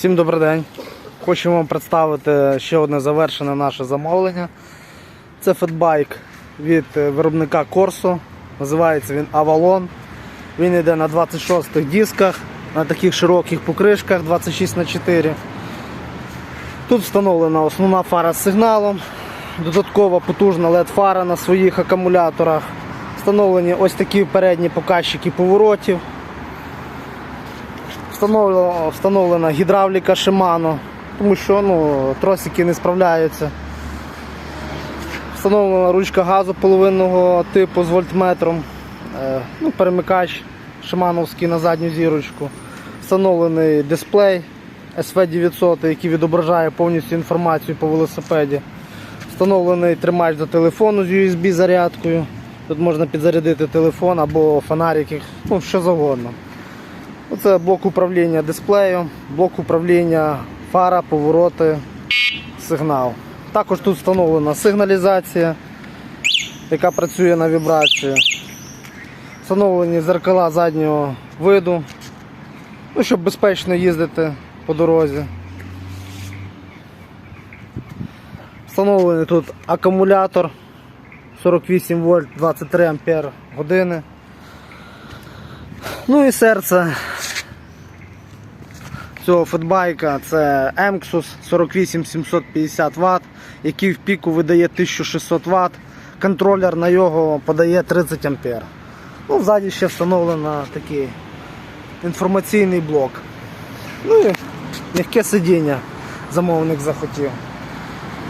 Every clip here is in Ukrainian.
Всім добрий день. Хочу вам представити ще одне завершене наше замовлення. Це фетбайк від е, виробника Corso. Називається він Avalon. Він йде на 26 дисках, на таких широких покришках 26 на 4 Тут встановлена основна фара з сигналом, додаткова потужна LED-фара на своїх акумуляторах. Встановлені ось такі передні показчики поворотів. Встановлена, встановлена гідравліка Shimano, тому що ну, тросики не справляються. Встановлена ручка газу половинного типу з вольтметром, е, ну, перемикач шимановський на задню зірочку. Встановлений дисплей SV900, який відображає повністю інформацію по велосипеді. Встановлений тримач до телефону з USB зарядкою. Тут можна підзарядити телефон або фонарики, ну, що завгодно. Оце блок управління дисплею, блок управління фара, повороти, сигнал. Також тут встановлена сигналізація, яка працює на вібрацію. Встановлені зеркала заднього виду, ну, щоб безпечно їздити по дорозі. Встановлений тут акумулятор 48 вольт 23 ампер години. Ну і серце цього футбайка це Emxus 48750 Вт, який в піку видає 1600 Вт. Контролер на його подає 30 А. Ну, ззаді ще встановлено такий інформаційний блок. Ну і м'яке сидіння замовник захотів.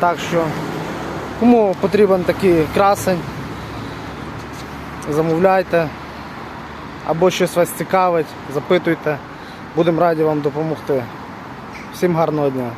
Так що, кому потрібен такий красень, замовляйте або щось вас цікавить, запитуйте. Будемо раді вам допомогти. Всім гарного дня.